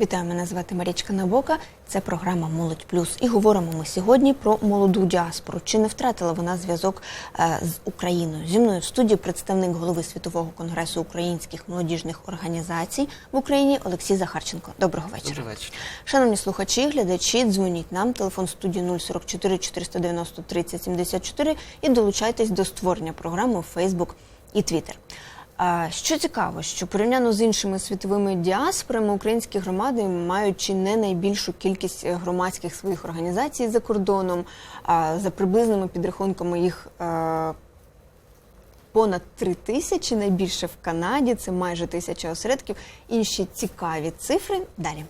Вітаю, мене звати Марічка Набока. Це програма Молодь Плюс. І говоримо ми сьогодні про молоду діаспору. Чи не втратила вона зв'язок е, з Україною? Зі мною в студії представник голови Світового конгресу українських молодіжних організацій в Україні Олексій Захарченко. Доброго вечора. Добрий вечір. Шановні слухачі, глядачі, дзвоніть нам. Телефон студії 044 490 30 74 і долучайтесь до створення програми у Фейсбук і Твіттер. Що цікаво, що порівняно з іншими світовими діаспорами, українські громади мають чи не найбільшу кількість е, громадських своїх організацій за кордоном. За приблизними підрахунками їх е, понад три тисячі, найбільше в Канаді, це майже тисяча осередків. Інші цікаві цифри далі.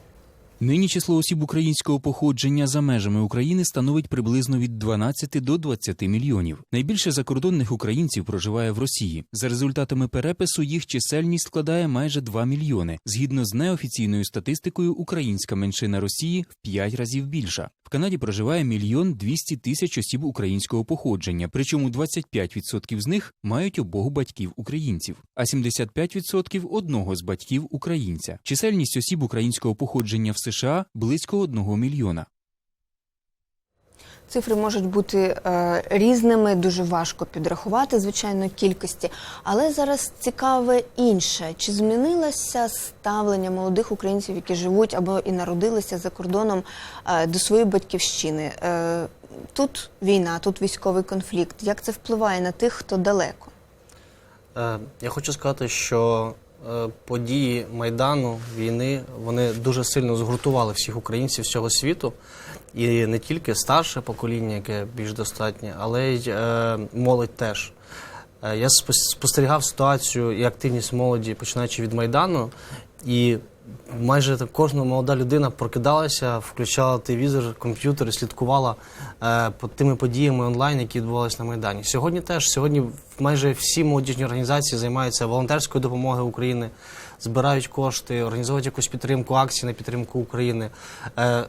Нині число осіб українського походження за межами України становить приблизно від 12 до 20 мільйонів. Найбільше закордонних українців проживає в Росії. За результатами перепису їх чисельність складає майже 2 мільйони. Згідно з неофіційною статистикою, українська меншина Росії в 5 разів більша. В Канаді проживає мільйон 200 тисяч осіб українського походження, причому 25% з них мають обох батьків українців, а 75% – одного з батьків українця. Чисельність осіб українського походження в США близько 1 мільйона. Цифри можуть бути е, різними, дуже важко підрахувати, звичайно, кількості. Але зараз цікаве інше: чи змінилося ставлення молодих українців, які живуть або і народилися за кордоном е, до своєї батьківщини? Е, тут війна, тут військовий конфлікт. Як це впливає на тих, хто далеко? Е, Я хочу сказати, що події Майдану, війни, вони дуже сильно згуртували всіх українців всього світу. І не тільки старше покоління, яке більш достатнє, але й е, молодь теж. Е, Я спос- спостерігав ситуацію і активність молоді, починаючи від Майдану, і майже так кожна молода людина прокидалася, включала телевізор, комп'ютер слідкувала е, по тими подіями онлайн, які відбувалися на Майдані. Сьогодні теж сьогодні майже всі молодіжні організації займаються волонтерською допомогою України, збирають кошти, організовують якусь підтримку акцій на підтримку України. Е,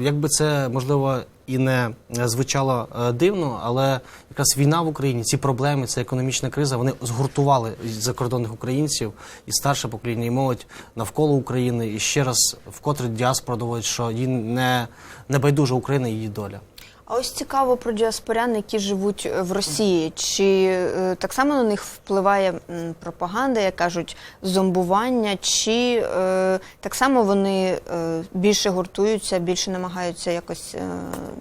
якби це можливо і не звучало е, дивно, але якраз війна в Україні, ці проблеми, ця економічна криза, вони згуртували закордонних українців і старше покоління, і молодь навколо України. І ще раз вкотре діаспора доводить, що їй не, не байдужа Україна її доля. А ось цікаво про діаспорян, які живуть е, в Росії. Чи е, так само на них впливає пропаганда, як кажуть, зомбування, чи е, так само вони е, більше гуртуються, більше намагаються якось е,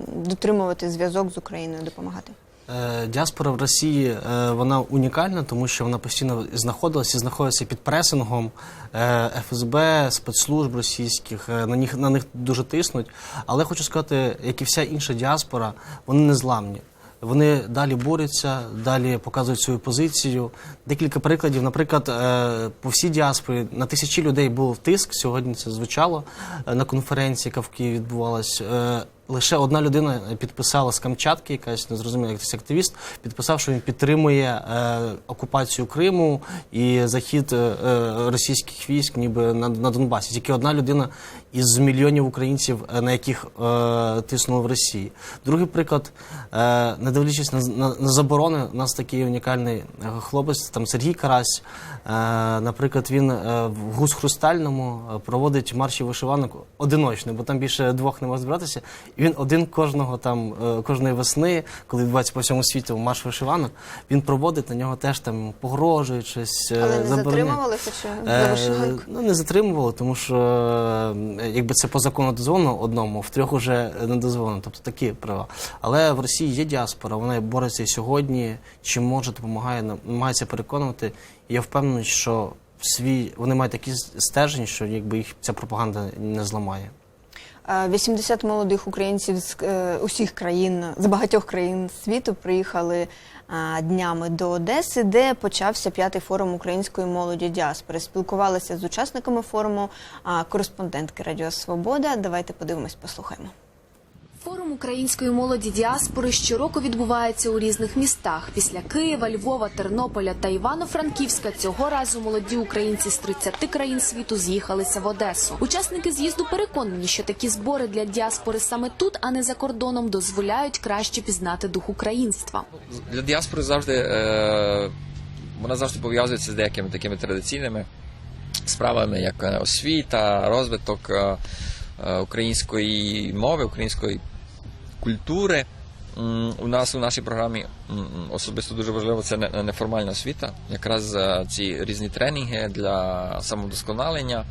дотримувати зв'язок з Україною, допомагати? Е, Діаспора в Росії е, вона унікальна, тому що вона постійно знаходилася і знаходиться під пресингом е, ФСБ, спецслужб російських. На них на них дуже тиснуть. Але хочу сказати, як і вся інша діаспора, вони не зламні. Вони далі борються, далі показують свою позицію. Декілька прикладів. Наприклад, по всій діаспорі на тисячі людей був тиск. Сьогодні це звучало на конференції, яка в Києві відбувалась. Е, Лише одна людина підписала з Камчатки, якась незрозуміла якийсь активіст, підписав, що він підтримує е, окупацію Криму і захід е, е, російських військ, ніби на, на Донбасі. Тільки одна людина із мільйонів українців, е, на яких е, тиснули в Росії. Другий приклад, е, не дивлячись на, на, на заборони, у нас такий унікальний е, хлопець, там Сергій Карась. Е, наприклад, він е, в гус хрустальному е, проводить марші вишиванок одиночно, бо там більше двох не може збиратися. І він один кожного там е, кожної весни, коли відбувається по всьому світу марш вишиванок, він проводить на нього теж там погрожують щось. Але не забороняють. затримувалися чи за Е. Ну, не затримували, тому що е, якби це по закону дозволено одному, в трьох уже не дозволено. Тобто такі права. Але в Росії є діаспора, вона бореться сьогодні, чим може, допомагає, намагається переконувати. І я впевнений, що свій вони мають такі стежень, що якби їх ця пропаганда не зламає. Е, 80 молодих українців з е, усіх країн, з багатьох країн світу приїхали е, днями до Одеси, де почався п'ятий форум української молоді діаспори. Спілкувалися з учасниками форуму кореспондентки Радіо Свобода. Давайте подивимось, послухаємо. Української молоді діаспори щороку відбувається у різних містах. Після Києва, Львова, Тернополя та Івано-Франківська цього разу молоді українці з 30 країн світу з'їхалися в Одесу. Учасники з'їзду переконані, що такі збори для діаспори саме тут, а не за кордоном, дозволяють краще пізнати дух українства. для діаспори завжди е, вона завжди пов'язується з деякими такими традиційними справами, як е, освіта, розвиток е, української мови, української культури. У нас у нашій програмі особисто дуже важливо це не- неформальна освіта. Якраз е, ці різні тренінги для самовдосконалення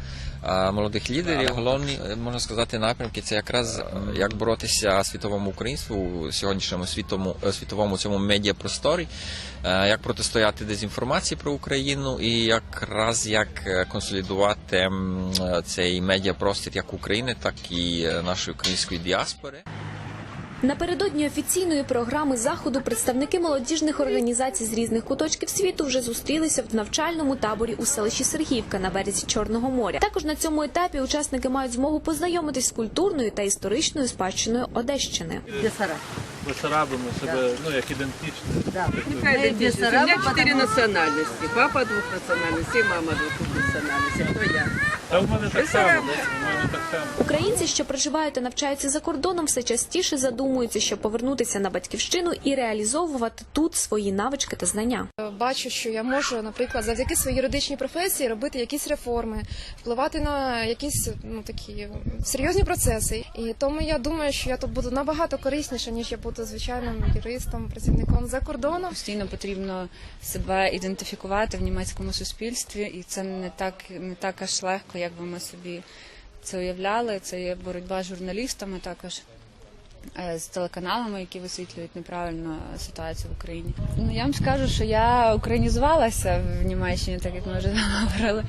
е, молодих лідерів. Головні е, можна сказати напрямки це якраз як боротися світовому українству у сьогоднішньому світовому, е, світовому цьому медіапросторі, як протистояти дезінформації про Україну, і якраз як консолідувати цей медіапростір як України, так і нашої української діаспори. Напередодні офіційної програми заходу представники молодіжних організацій з різних куточків світу вже зустрілися в навчальному таборі у селищі Сергіївка на березі Чорного моря. Також на цьому етапі учасники мають змогу познайомитись з культурною та історичною спадщиною Одещини. Бессараб. Бесарабимо себе, ну як ідентичне. Да. Такое. Мы У Бессарабы, меня четыре потому- национальности. Папа двух национальностей, мама двух национальностей. Кто я? Та в мене так само. Українці, що проживають та навчаються за кордоном, все частіше задумуються, щоб повернутися на батьківщину і реалізовувати тут свої навички та знання. Бачу, що я можу, наприклад, завдяки своїй юридичній професії робити якісь реформи, впливати на якісь ну такі серйозні процеси. І тому я думаю, що я тут буду набагато корисніше, ніж я буду звичайним юристом, працівником за кордоном. Постійно потрібно себе ідентифікувати в німецькому суспільстві, і це не так не так аж легко, як би ми собі це уявляли. Це є боротьба з журналістами також. е, З телеканалами, які висвітлюють неправильно ситуацію в Україні. Ну я вам скажу, що я українізувалася в Німеччині, так як ми вже говорили.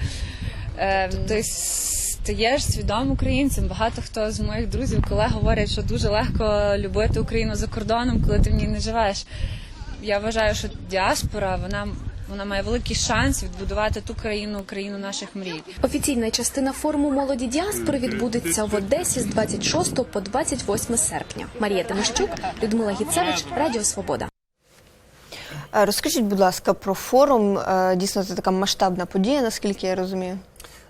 Тобто стаєш свідомим українцем. Багато хто з моїх друзів, колег говорять, що дуже легко любити Україну за кордоном, коли ти в ній не живеш. Я вважаю, що діаспора вона, вона має великий шанс відбудувати ту країну, країну наших мрій. Офіційна частина форуму молоді діаспори відбудеться в Одесі з 26 по 28 серпня. Марія Тимощук, Людмила Гіцевич, Радіо Свобода. Е, Розкажіть, будь ласка, про форум. Е, Дійсно, це така масштабна подія, наскільки я розумію.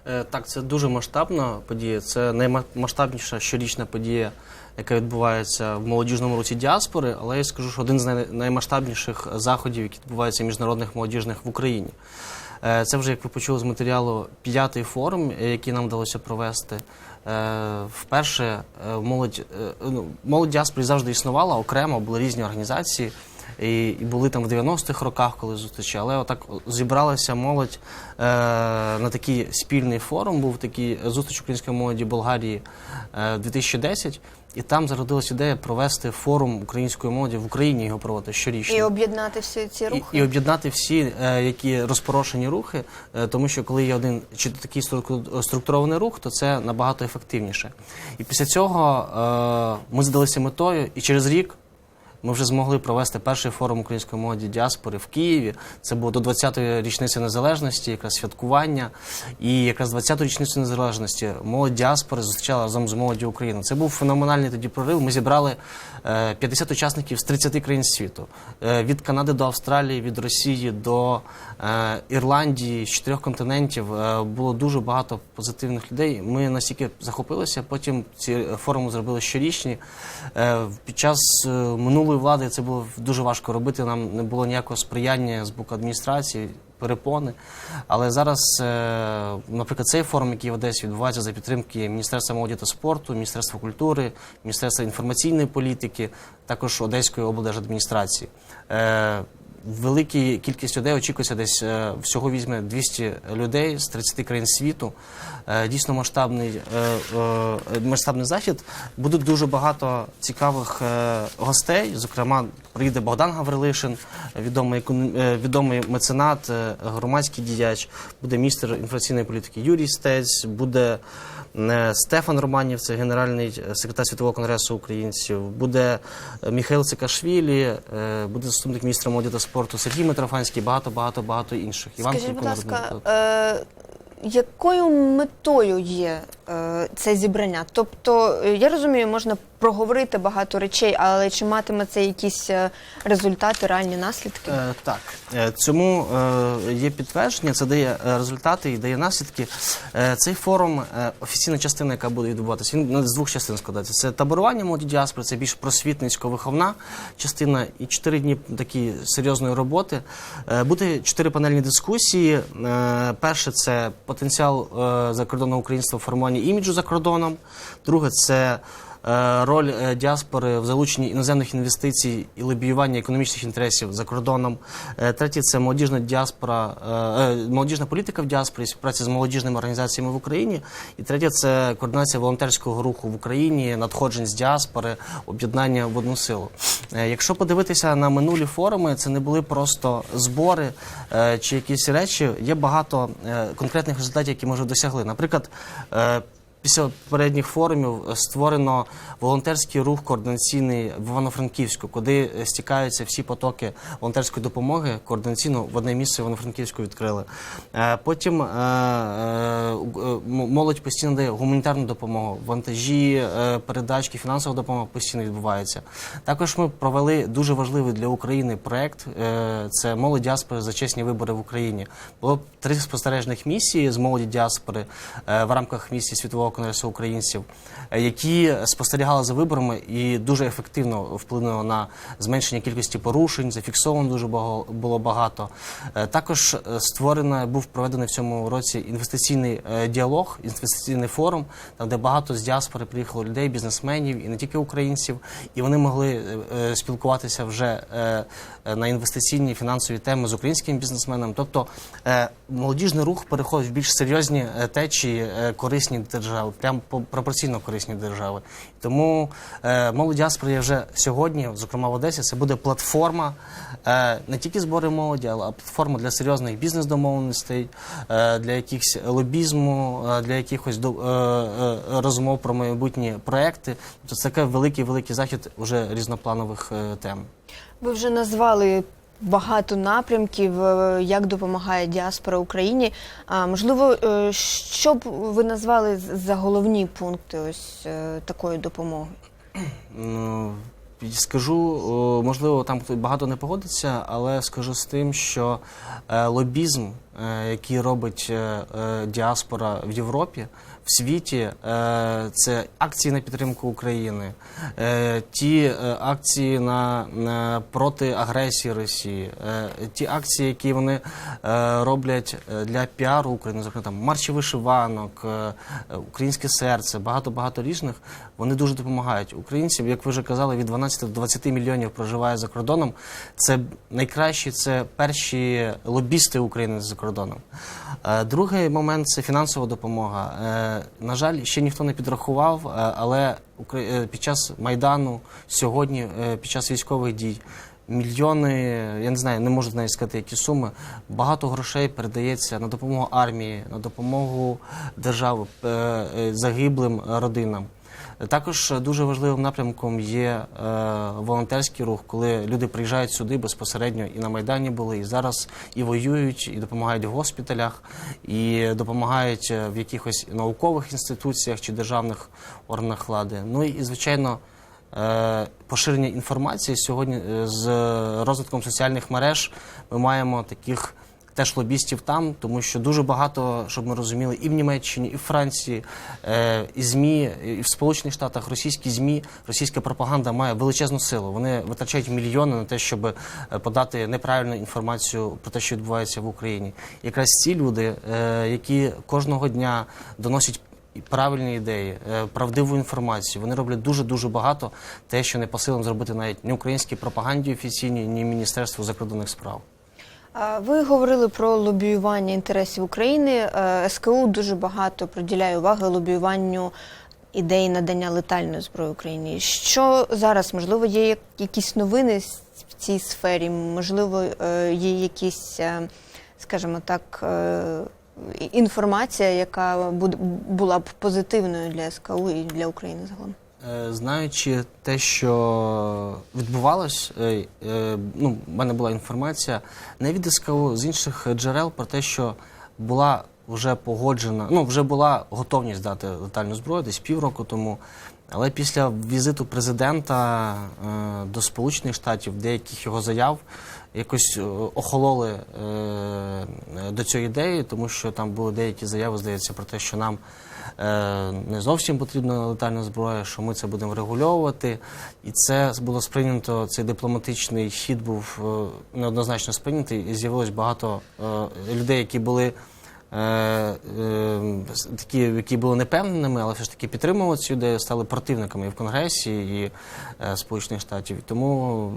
Е, Так, це дуже масштабна подія. Це наймасштабніша щорічна подія, яка відбувається в молодіжному році діаспори. Але я скажу, що один з наймасштабніших заходів, які відбуваються міжнародних молодіжних в Україні. Е, Це вже, як ви почули з матеріалу, п'ятий форум, е, який нам вдалося провести. Е, Вперше молодь, ну, молодь діаспори завжди існувала окремо, були різні організації. І, були там в 90-х роках, коли зустрічі, але отак зібралася молодь е, на такий спільний форум. Був такий зустріч української молоді Болгарії е, 2010, і там зародилась ідея провести форум української молоді в Україні його проводити щорічно. І об'єднати всі ці рухи. і об'єднати всі, е, які розпорошені рухи, е, тому що коли є один чи такий структу- структурований рух, то це набагато ефективніше. І після цього е, ми задалися метою, і через рік. Ми вже змогли провести перший форум української молоді діаспори в Києві. Це було до 20-ї річниці незалежності, якраз святкування. І якраз 20-ту річницю незалежності молодь діаспори зустрічала разом з молоддю України. Це був феноменальний тоді прорив. Ми зібрали е, 50 учасників з 30 країн світу: Е, від Канади до Австралії, від Росії до е, Ірландії, з чотирьох континентів. Е, Було дуже багато позитивних людей. Ми настільки захопилися. Потім ці е, форуми зробили щорічні. Е, Під час е, минулої влади це було дуже важко робити. Нам не було ніякого сприяння з боку адміністрації. Перепони, але зараз, е, наприклад, цей форум, який в Одесі відбувається за підтримки Міністерства молоді та спорту, Міністерства культури, Міністерства інформаційної політики, також Одеської облдержадміністрації. Великій кількість людей очікується десь е, всього візьме 200 людей з 30 країн світу. Е, Дійсно масштабний, е, масштабний захід. Буде дуже багато цікавих гостей. Зокрема, приїде Богдан Гаврилишин, відомий, відомий меценат, громадський діяч, буде міністр інформаційної політики Юрій Стець, буде Стефан Романів, це генеральний секретар Світового конгресу українців, буде Міхайл Цикашвілі, буде заступник міністра молоді та спорту Сергій Митрофанський, багато, багато, багато інших. Іван Скажіть, будь ласка, е, якою метою є е, це зібрання? Тобто, е, я розумію, можна проговорити багато речей, але чи матиме це якісь е, результати, реальні наслідки? Е, так, е, цьому е, є підтвердження, це дає результати і дає наслідки. Е, цей форум, е, офіційна частина, яка буде відбуватися, він ну, з двох частин складається. Це таборування молоді діаспори, це більш просвітницько-виховна частина, і чотири дні такі серйозної роботи. Е, буде чотири панельні дискусії. Е, перше це потенціал е, закордонного українства в формуванні іміджу за кордоном. Друге це Роль е, діаспори в залученні іноземних інвестицій і лобіювання економічних інтересів за кордоном. Е, Третє це молодіжна діаспора, е, е, молодіжна політика в діаспорі, співпраця з молодіжними організаціями в Україні. І третє це координація волонтерського руху в Україні, надходжень з діаспори, об'єднання в одну силу. Е, Якщо подивитися на минулі форуми, це не були просто збори е, чи якісь речі. Є багато е, конкретних результатів, які ми вже досягли. Наприклад. Після попередніх форумів е, створено волонтерський рух координаційний в Івано-Франківську, куди е, стікаються всі потоки волонтерської допомоги. Координаційно в одне місце Івано-Франківську відкрили. Е, Потім молодь постійно дає гуманітарну допомогу, вантажі, передачки, фінансова допомога постійно відбувається. Також ми провели дуже важливий для України проект. Це молодь діаспори за чесні вибори в Україні. Було три спостережних місії з молоді діаспори в рамках місії Світового конгресу українців, е, які спостерігали за виборами і дуже ефективно вплинули на зменшення кількості порушень. Зафіксовано дуже було багато. Е, Також е, створено був проведений в цьому році інвестиційний діалог, інвестиційний форум, там де багато з діаспори приїхало людей, бізнесменів і не тільки українців, і вони могли спілкуватися вже на інвестиційні фінансові теми з українськими бізнесменами. Тобто молодіжний рух переходить в більш серйозні течії корисні держави, прямо по- пропорційно корисні держави. Тому е, молодь діаспори є вже сьогодні, зокрема в Одесі, це буде платформа е, не тільки збори молоді, але платформа для серйозних бізнес-домовленостей, е, для якихось лобізму, е, для якихось до- е, е, розмов про майбутні проекти. Тобто це такий великий великий захід уже різнопланових е, тем. Ви вже назвали багато напрямків, е, як допомагає діаспора Україні. А можливо, е, що б ви назвали за головні пункти ось е, такої допомоги? Ну, Скажу, можливо, там багато не погодиться, але скажу з тим, що лобізм, який робить діаспора в Європі, в світі, е, це акції на підтримку України, е, ті е, акції на, проти агресії Росії, ті акції, які вони роблять для піару України, зокрема там марші вишиванок, українське серце, багато багато різних. Вони дуже допомагають українцям. Як ви вже казали, від 12 до 20 мільйонів проживає за кордоном. Це найкращі, це перші лобісти України за кордоном. Другий момент це фінансова допомога. На жаль, ще ніхто не підрахував, е, але е, під час майдану сьогодні, е, під час військових дій. Мільйони, я не знаю, не можу навіть сказати, які суми. Багато грошей передається на допомогу армії, на допомогу держави загиблим родинам. Також дуже важливим напрямком є е, волонтерський рух, коли люди приїжджають сюди безпосередньо і на Майдані були, і зараз і воюють, і допомагають в госпіталях, і допомагають е, в якихось наукових інституціях чи державних органах влади. Ну і звичайно. Е, Поширення інформації сьогодні з розвитком соціальних мереж ми маємо таких теж лобістів там, тому що дуже багато, щоб ми розуміли, і в Німеччині, і в Франції, е, і ЗМІ, і в Сполучених Штатах російські ЗМІ, російська пропаганда має величезну силу. Вони витрачають мільйони на те, щоб е, подати неправильну інформацію про те, що відбувається в Україні. Якраз ці люди, е, які кожного дня доносять правильні ідеї, правдиву інформацію. Вони роблять дуже дуже багато те, що не по силам зробити навіть ні українській пропаганді офіційній, ні Міністерству закордонних справ. Ви говорили про лобіювання інтересів України. Е, СКУ дуже багато приділяє уваги лобіюванню ідеї надання летальної зброї Україні. Що зараз можливо є якісь новини в цій сфері? Можливо, е, є якісь, е, скажімо так, інформація, яка була б позитивною для СКУ і для України загалом? Е, Знаючи те, що відбувалось, е, е, ну, в мене була інформація не від СКУ, з інших джерел про те, що була вже погоджена, ну вже була готовність дати летальну зброю десь півроку тому. Але після візиту президента до Сполучених Штатів, деяких його заяв якось охололи до цієї ідеї, тому що там були деякі заяви, здається, про те, що нам не зовсім потрібна летальна зброя, що ми це будемо регульовувати. І це було сприйнято, цей дипломатичний хід був е, неоднозначно сприйнятий, і з'явилось багато е, людей, які були. Е, е, Такі, які були непевненими, але все ж таки підтримували цю ідею, стали противниками і в Конгресі, і е, Сполучених Штатів. Тому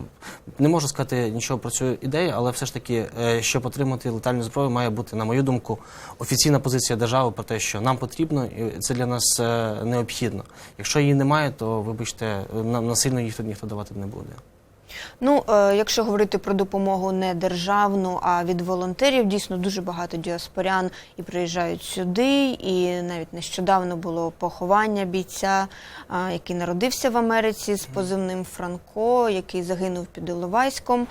не можу сказати нічого про цю ідею, але все ж таки, щоб отримати летальну зброю, має бути, на мою думку, офіційна позиція держави про те, що нам потрібно, і це для нас необхідно. Якщо її немає, то вибачте, нам насильно їх тут ніхто давати не буде. Ну, е, якщо говорити про допомогу не державну, а від волонтерів, дійсно дуже багато діаспорян і приїжджають сюди. І навіть нещодавно було поховання бійця, який народився в Америці з позивним Франко, який загинув під Іловайськом.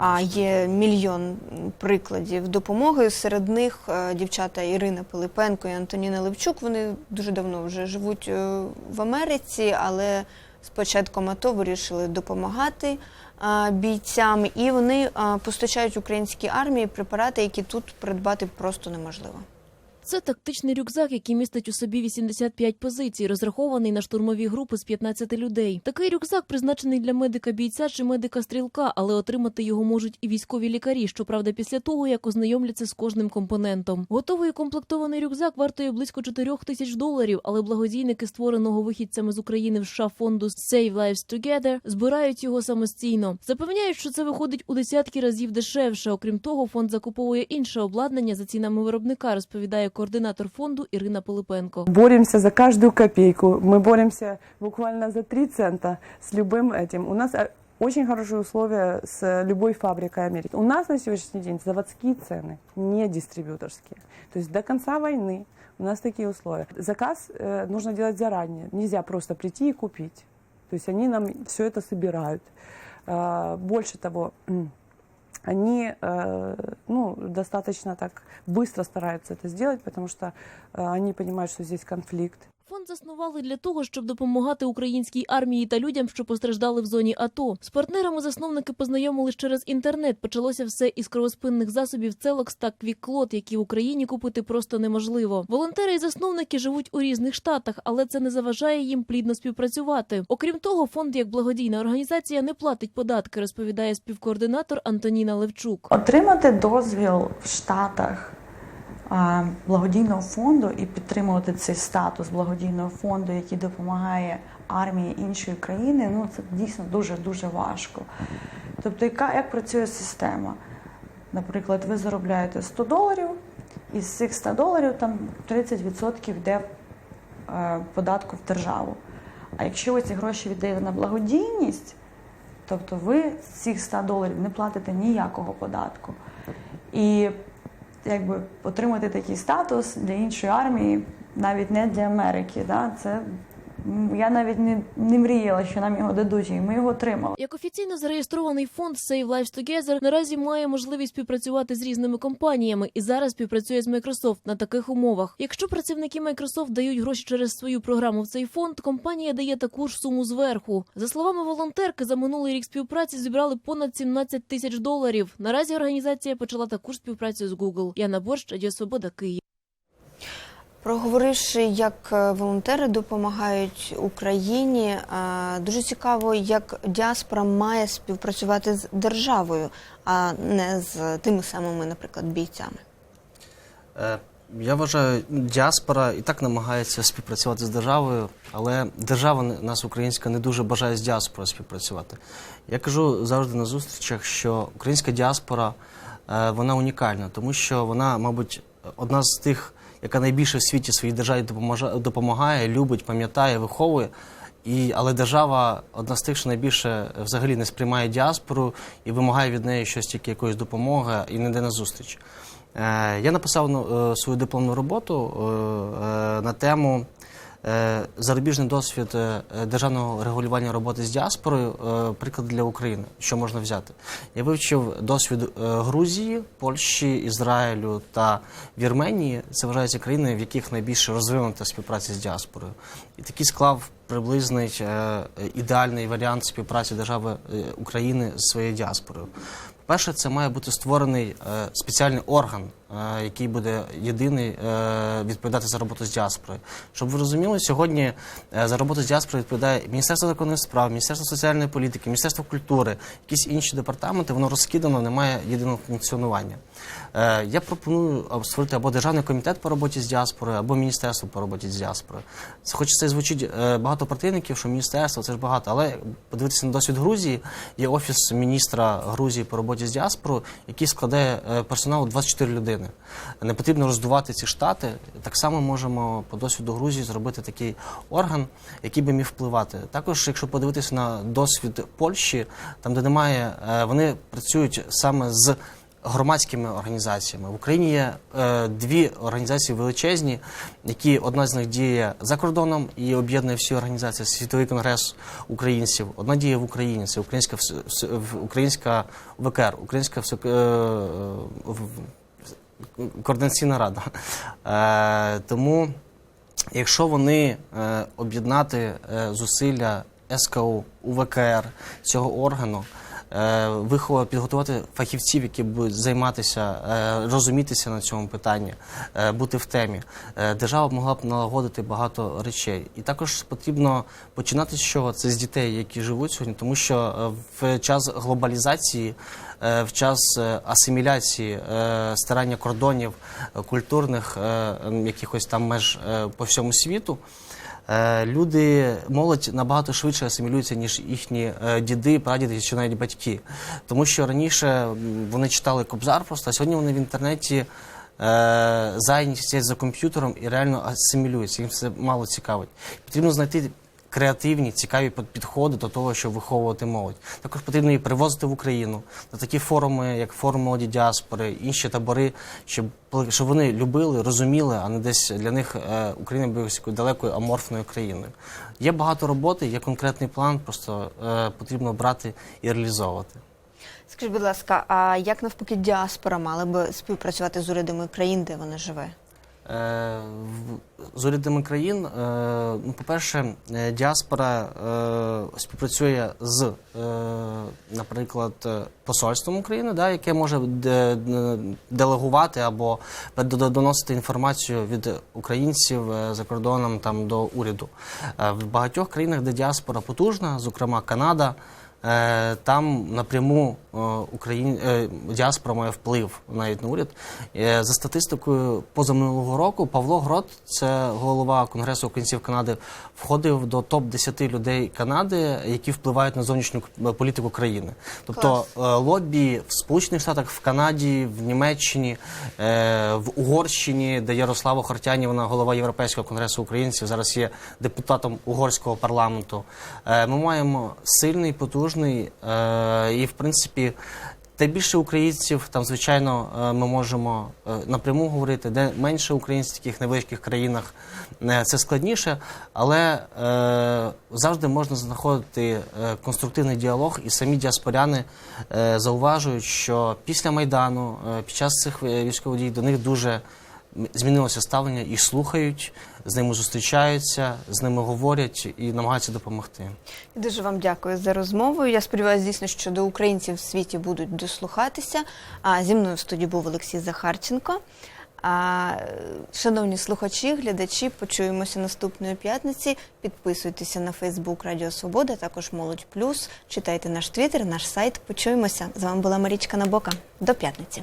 А є мільйон прикладів допомоги. Серед них е, дівчата Ірина Пилипенко і Антоніна Левчук. Вони дуже давно вже живуть е, в Америці, але з початком АТО вирішили допомагати бійцям, і вони постачають українській армії препарати, які тут придбати просто неможливо. Це тактичний рюкзак, який містить у собі 85 позицій, розрахований на штурмові групи з 15 людей. Такий рюкзак призначений для медика бійця чи медика стрілка, але отримати його можуть і військові лікарі. Щоправда, після того як ознайомляться з кожним компонентом. Готовий укомплектований рюкзак вартує близько 4 тисяч доларів, але благодійники створеного вихідцями з України в США фонду Save Lives Together збирають його самостійно. Запевняють, що це виходить у десятки разів дешевше. Окрім того, фонд закуповує інше обладнання за цінами виробника, розповідає координатор фонду Ірина Пилипенко. Боремся за каждую копейку. Мы боремся буквально за 3 цента с любым этим. У нас э, очень хорошие условия с любой фабрикой Америки. У нас на сегодняшний день заводские цены, не дистрибьюторские. То есть до конца войны у нас такие условия. Заказ э, нужно делать заранее. Нельзя просто прийти и купить. То есть они нам все это собирают. А, Больше того, м, они э, ну, достаточно так быстро стараются это сделать, потому что э, они понимают, что здесь конфликт. Фонд заснували для того, щоб допомагати українській армії та людям, що постраждали в зоні АТО. З партнерами засновники познайомились через інтернет. Почалося все із кровоспинних засобів Целокс та Квікклот, які в Україні купити просто неможливо. Волонтери і засновники живуть у різних штатах, але це не заважає їм плідно співпрацювати. Окрім того, фонд як благодійна організація не платить податки, розповідає співкоординатор Антоніна Левчук. Отримати дозвіл в Штатах благодійного фонду і підтримувати цей статус благодійного фонду, який допомагає армії іншої країни, ну це дійсно дуже дуже важко. Тобто, яка як працює система? Наприклад, ви заробляєте 100 доларів, і з цих 100 доларів там 30% йде е, податку в державу. А якщо ви ці гроші віддаєте на благодійність, тобто ви з цих 100 доларів не платите ніякого податку. І якби отримати такий статус для іншої армії, навіть не для Америки. Да? Це я навіть не, не мріяла, що нам його дадуть, і ми його отримали. Як офіційно зареєстрований фонд Save Lives Together наразі має можливість співпрацювати з різними компаніями і зараз співпрацює з Microsoft на таких умовах. Якщо працівники Microsoft дають гроші через свою програму в цей фонд, компанія дає таку ж суму зверху. За словами волонтерки, за минулий рік співпраці зібрали понад 17 тисяч доларів. Наразі організація почала таку ж співпрацю з Google. Яна Борщ, Радіо Свобода, Київ. Проговоривши, як е, волонтери допомагають Україні, е, дуже цікаво, як діаспора має співпрацювати з державою, а не з тими самими, наприклад, бійцями. Е, Я вважаю, діаспора і так намагається співпрацювати з державою, але держава нас українська не дуже бажає з діаспорою співпрацювати. Я кажу завжди на зустрічах, що українська діаспора вона унікальна, тому що вона, мабуть, одна з тих, яка найбільше в світі своїй державі допомагає, любить, пам'ятає, виховує. І, але держава одна з тих, що найбільше взагалі не сприймає діаспору і вимагає від неї щось тільки якоїсь допомоги і не йде на зустріч. Е, я написав ну, е, свою дипломну роботу е, е, на тему зарубіжний досвід е, державного регулювання роботи з діаспорою, е, приклад для України, що можна взяти. Я вивчив досвід е, Грузії, Польщі, Ізраїлю та Вірменії. Це вважаються країни, в яких найбільше розвинута співпраця з діаспорою. І такий склав приблизний е, ідеальний варіант співпраці держави е, України з своєю діаспорою. Перше, це має бути створений е, спеціальний орган, е, який буде єдиний е, відповідати за роботу з діаспорою. Щоб ви розуміли, сьогодні е, за роботу з діаспорою відповідає Міністерство закордонних справ, Міністерство соціальної політики, Міністерство культури, якісь інші департаменти, воно розкидано, немає єдиного функціонування. Е, я пропоную створити або державний комітет по роботі з діаспорою, або міністерство по роботі з діаспорою. Хоч це і звучить е, багато противників, що міністерство це ж багато, але подивитися на досвід Грузії, є офіс міністра Грузії по роботі з діаспорою, який складає е, персоналу 24 людини. Не потрібно роздувати ці штати. Так само можемо по досвіду Грузії зробити такий орган, який би міг впливати. Також, якщо подивитися на досвід Польщі, там де немає, е, вони працюють саме з громадськими організаціями. В Україні є е, дві організації величезні, які одна з них діє за кордоном і об'єднує всі організації Світовий конгрес українців. Одна діє в Україні. Це українська українська ВКР, українська е, координаційна рада. Е, тому, якщо вони е, об'єднати е, зусилля СКУ, УВКР цього органу. е, Виховати, підготувати фахівців, які будуть займатися, е, розумітися на цьому питанні, е, бути в темі. Е, Держава могла б налагодити багато речей. І також потрібно починати з чого? Це з дітей, які живуть сьогодні, тому що е, в час глобалізації, в час е, асиміляції, е, старання кордонів е, культурних е, якихось там меж е, по всьому світу. Е, Люди, молодь набагато швидше асимілюються, ніж їхні е, діди, прадіди чи навіть батьки. Тому що раніше вони читали Кобзар просто, а сьогодні вони в інтернеті е, зайняті за комп'ютером і реально асимілюються. Їм це мало цікавить. Потрібно знайти креативні, цікаві під- підходи до того, щоб виховувати молодь. Також потрібно її привозити в Україну на такі форуми, як форум молоді діаспори, інші табори, щоб, щоб вони любили, розуміли, а не десь для них е, Україна була якоюсь далекою аморфною країною. Є багато роботи, є конкретний план, просто е, потрібно брати і реалізовувати. Скажіть, будь ласка, а як навпаки діаспора мала би співпрацювати з урядами країн, де вона живе? Е, З урядами країн, е, ну, по-перше, е, діаспора співпрацює з, наприклад, посольством України, да, яке може де- де- делегувати або до- до- доносити інформацію від українців за кордоном там, до уряду. В багатьох країнах, де діаспора потужна, зокрема Канада. Е, Там напряму е, Україн... е, діаспора має вплив навіть на уряд. За статистикою позаминулого року Павло Грот, це голова Конгресу українців Канади, входив до топ 10 людей Канади, які впливають на зовнішню політику країни. Тобто е, лобі в Сполучених Штатах, в Канаді, в Німеччині, в Угорщині, де Ярослава Хортянівна, голова Європейського конгресу українців, зараз є депутатом угорського парламенту. Ми маємо сильний, потужний е, і, в принципі, де більше українців, там, звичайно, е, ми можемо е, напряму говорити, де менше українців в таких невеличких країнах це складніше, але завжди можна знаходити конструктивний діалог, і самі діаспоряни зауважують, що після Майдану, під час цих військових дій до них дуже змінилося ставлення, їх слухають, з ними зустрічаються, з ними говорять і намагаються допомогти. Дуже вам дякую за розмову. Я сподіваюся, дійсно, що до українців в світі будуть дослухатися. А зі мною в студії був Олексій Захарченко. А, шановні слухачі, глядачі, почуємося наступної п'ятниці. Підписуйтеся на Фейсбук Радіо Свобода, також Молодь Плюс. Читайте наш твіттер, наш сайт. Почуємося. З вами була Марічка Набока. До п'ятниці.